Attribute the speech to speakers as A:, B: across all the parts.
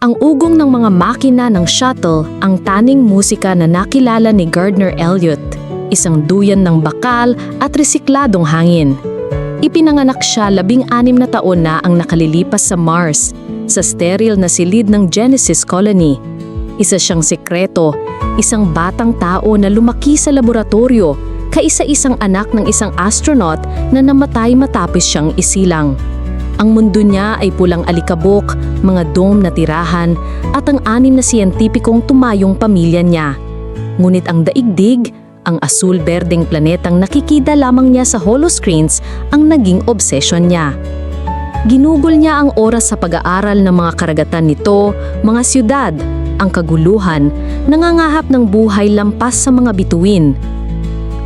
A: Ang ugong ng mga makina ng shuttle ang taning musika na nakilala ni Gardner Elliot, isang duyan ng bakal at resikladong hangin. Ipinanganak siya labing anim na taon na ang nakalilipas sa Mars, sa sterile na silid ng Genesis Colony. Isa siyang sekreto, isang batang tao na lumaki sa laboratorio, kaisa-isang anak ng isang astronaut na namatay matapos siyang isilang. Ang mundo niya ay pulang alikabok, mga dome na tirahan, at ang anim na siyentipikong tumayong pamilya niya. Ngunit ang daigdig, ang asul-berdeng planetang nakikita lamang niya sa holoscreens ang naging obsession niya. Ginugol niya ang oras sa pag-aaral ng mga karagatan nito, mga siyudad, ang kaguluhan, nangangahap ng buhay lampas sa mga bituin.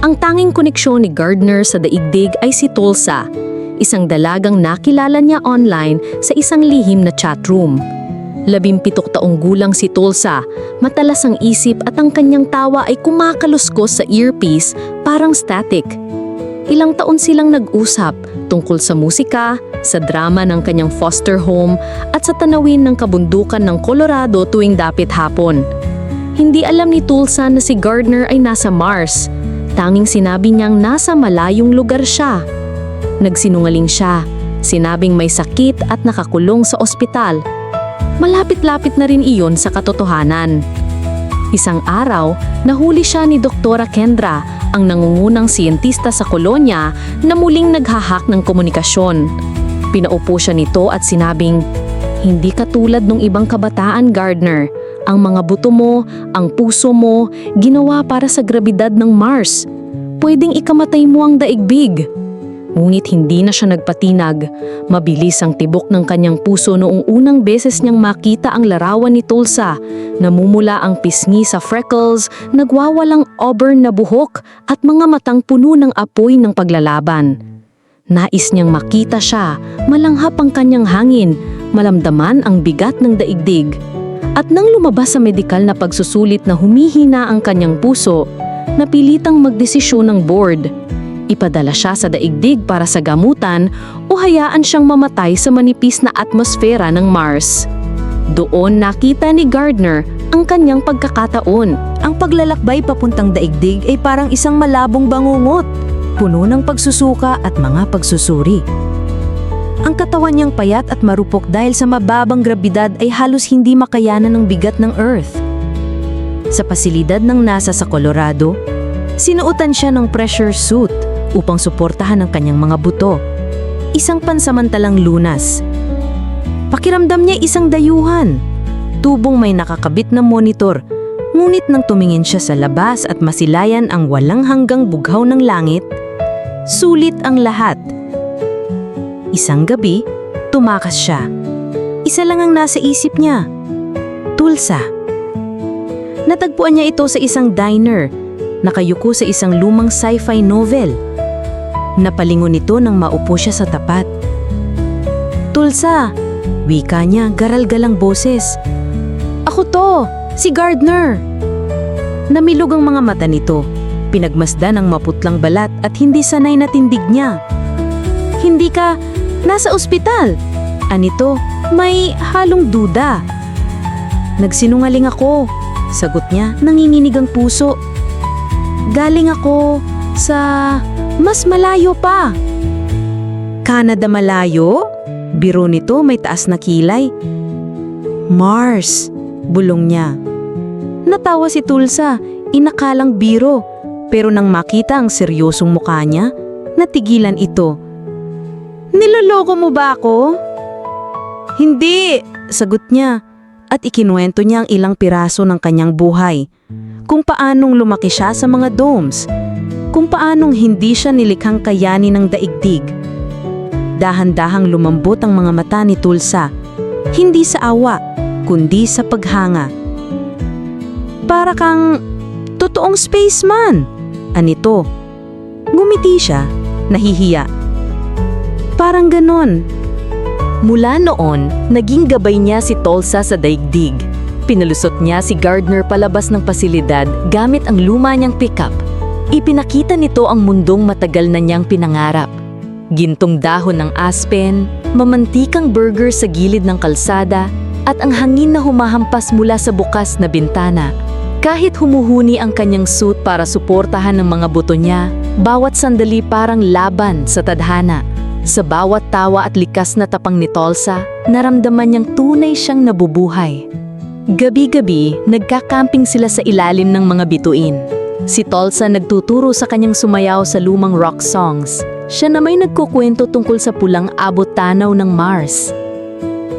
A: Ang tanging koneksyon ni Gardner sa daigdig ay si Tulsa, isang dalagang nakilala niya online sa isang lihim na chatroom. Labimpitok taong gulang si Tulsa, matalas ang isip at ang kanyang tawa ay kumakaluskos sa earpiece parang static. Ilang taon silang nag-usap tungkol sa musika, sa drama ng kanyang foster home at sa tanawin ng kabundukan ng Colorado tuwing dapit hapon. Hindi alam ni Tulsa na si Gardner ay nasa Mars. Tanging sinabi niyang nasa malayong lugar siya. Nagsinungaling siya. Sinabing may sakit at nakakulong sa ospital. Malapit-lapit na rin iyon sa katotohanan. Isang araw, nahuli siya ni Doktora Kendra, ang nangungunang siyentista sa kolonya na muling naghahak ng komunikasyon. Pinaupo siya nito at sinabing, Hindi ka tulad ng ibang kabataan, Gardner. Ang mga buto mo, ang puso mo, ginawa para sa grabidad ng Mars. Pwedeng ikamatay mo ang daigdig. Ngunit hindi na siya nagpatinag. Mabilis ang tibok ng kanyang puso noong unang beses niyang makita ang larawan ni Tulsa. Namumula ang pisngi sa freckles, nagwawalang auburn na buhok at mga matang puno ng apoy ng paglalaban. Nais niyang makita siya, malanghap ang kanyang hangin, malamdaman ang bigat ng daigdig. At nang lumabas sa medikal na pagsusulit na humihina ang kanyang puso, napilitang magdesisyon ng board. Ipadala siya sa daigdig para sa gamutan o hayaan siyang mamatay sa manipis na atmosfera ng Mars. Doon nakita ni Gardner ang kanyang pagkakataon.
B: Ang paglalakbay papuntang daigdig ay parang isang malabong bangungot, puno ng pagsusuka at mga pagsusuri. Ang katawan niyang payat at marupok dahil sa mababang grabidad ay halos hindi makayanan ng bigat ng Earth. Sa pasilidad ng NASA sa Colorado, sinuotan siya ng pressure suit upang suportahan ang kanyang mga buto. Isang pansamantalang lunas. Pakiramdam niya isang dayuhan. Tubong may nakakabit na monitor Ngunit nang tumingin siya sa labas at masilayan ang walang hanggang bughaw ng langit, sulit ang lahat. Isang gabi, tumakas siya. Isa lang ang nasa isip niya. Tulsa. Natagpuan niya ito sa isang diner, nakayuko sa isang lumang sci-fi novel. Napalingon ito nang maupo siya sa tapat. Tulsa, wika niya garal-galang boses. Ako to! Si Gardner! Namilog ang mga mata nito. Pinagmasdan ang maputlang balat at hindi sanay na tindig niya. Hindi ka nasa ospital. Anito, may halong duda. Nagsinungaling ako. Sagot niya, nanginginig ang puso. Galing ako sa mas malayo pa. Canada malayo? Biro nito may taas na kilay. Mars, bulong niya. Natawa si Tulsa, inakalang biro, pero nang makita ang seryosong mukha niya, natigilan ito. Niloloko mo ba ako? Hindi, sagot niya, at ikinuwento niya ang ilang piraso ng kanyang buhay. Kung paanong lumaki siya sa mga domes, kung paanong hindi siya nilikhang kayani ng daigdig. Dahan-dahang lumambot ang mga mata ni Tulsa, hindi sa awa, kundi sa paghanga. Para kang totoong spaceman. Anito. Ngumiti siya, nahihiya. Parang ganon.
A: Mula noon, naging gabay niya si Tulsa sa daigdig. Pinalusot niya si Gardner palabas ng pasilidad gamit ang luma niyang pickup. Ipinakita nito ang mundong matagal na niyang pinangarap. Gintong dahon ng aspen, mamantikang burger sa gilid ng kalsada,
B: at ang hangin na humahampas mula sa bukas na bintana. Kahit humuhuni ang kanyang suit para suportahan ng mga buto niya, bawat sandali parang laban sa tadhana. Sa bawat tawa at likas na tapang ni Tolsa, naramdaman niyang tunay siyang nabubuhay. Gabi-gabi, nagkakamping sila sa ilalim ng mga bituin. Si Tolsa nagtuturo sa kanyang sumayaw sa lumang rock songs. Siya na may nagkukwento tungkol sa pulang abot tanaw ng Mars.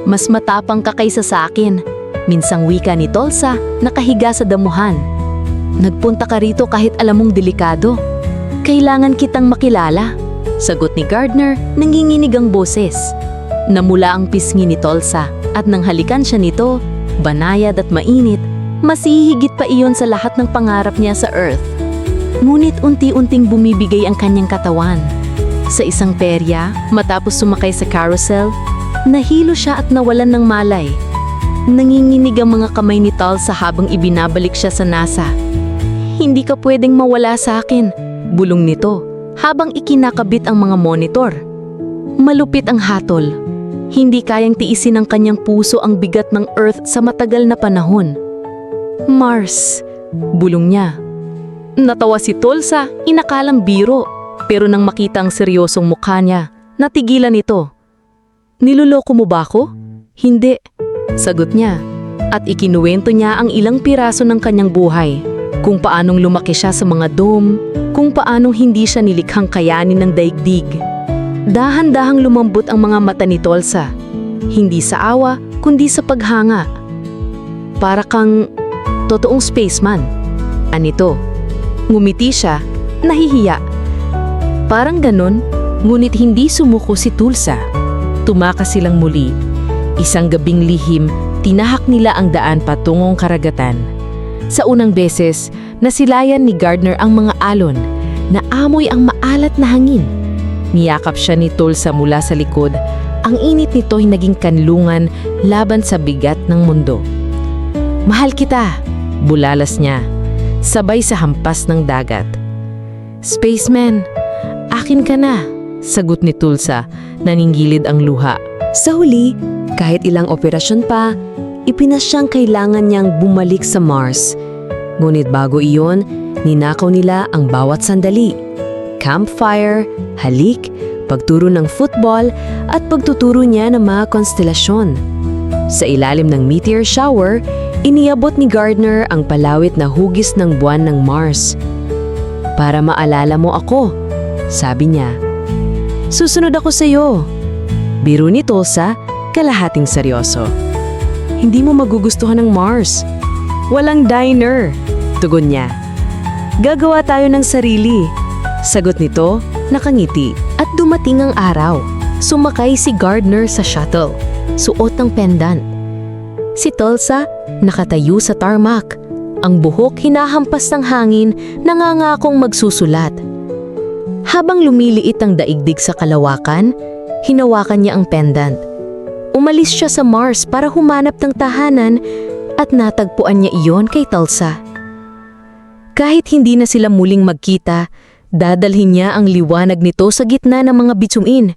B: Mas matapang ka kaysa sa akin. Minsang wika ni Tolsa, nakahiga sa damuhan. Nagpunta ka rito kahit alam mong delikado. Kailangan kitang makilala. Sagot ni Gardner, nanginginig ang boses. Namula ang pisngi ni Tolsa at nang halikan siya nito, banayad at mainit, mas hihigit pa iyon sa lahat ng pangarap niya sa Earth. Ngunit unti-unting bumibigay ang kanyang katawan. Sa isang perya, matapos sumakay sa carousel, nahilo siya at nawalan ng malay. Nanginginig ang mga kamay ni Tulsa habang ibinabalik siya sa NASA. Hindi ka pwedeng mawala sa akin, bulong nito habang ikinakabit ang mga monitor. Malupit ang hatol. Hindi kayang tiisin ng kanyang puso ang bigat ng Earth sa matagal na panahon. Mars, bulong niya. Natawa si Tulsa, inakalang biro. Pero nang makita ang seryosong mukha niya, natigilan ito. Niloloko mo ba ako? Hindi. Sagot niya. At ikinuwento niya ang ilang piraso ng kanyang buhay. Kung paanong lumaki siya sa mga dome, kung paanong hindi siya nilikhang kayanin ng daigdig. Dahan-dahang lumambot ang mga mata ni Tolsa. Hindi sa awa, kundi sa paghanga. Para kang totoong spaceman. Anito. Ngumiti siya, nahihiya. Parang ganon, ngunit hindi sumuko si Tulsa. Tumakas silang muli. Isang gabing lihim, tinahak nila ang daan patungong karagatan. Sa unang beses, nasilayan ni Gardner ang mga alon, na amoy ang maalat na hangin. Niyakap siya ni Tulsa mula sa likod. Ang init nito ay naging kanlungan laban sa bigat ng mundo. Mahal kita, bulalas niya, sabay sa hampas ng dagat. Spaceman, akin ka na, sagot ni Tulsa, nanginggilid ang luha. Sa huli, kahit ilang operasyon pa, ipinasyang kailangan niyang bumalik sa Mars. Ngunit bago iyon, ninakaw nila ang bawat sandali. Campfire, halik, pagturo ng football, at pagtuturo niya ng mga konstelasyon. Sa ilalim ng meteor shower, iniabot ni Gardner ang palawit na hugis ng buwan ng Mars. Para maalala mo ako, sabi niya. Susunod ako sa iyo. Biro ni Tulsa, kalahating seryoso. Hindi mo magugustuhan ng Mars. Walang diner, tugon niya. Gagawa tayo ng sarili. Sagot nito, nakangiti. At dumating ang araw. Sumakay si Gardner sa shuttle. Suot ng pendant. Si Tulsa, nakatayo sa tarmac. Ang buhok hinahampas ng hangin, nangangakong magsusulat. Habang lumiliit ang daigdig sa kalawakan, hinawakan niya ang pendant. Umalis siya sa Mars para humanap ng tahanan at natagpuan niya iyon kay Tulsa. Kahit hindi na sila muling magkita, dadalhin niya ang liwanag nito sa gitna ng mga bituin.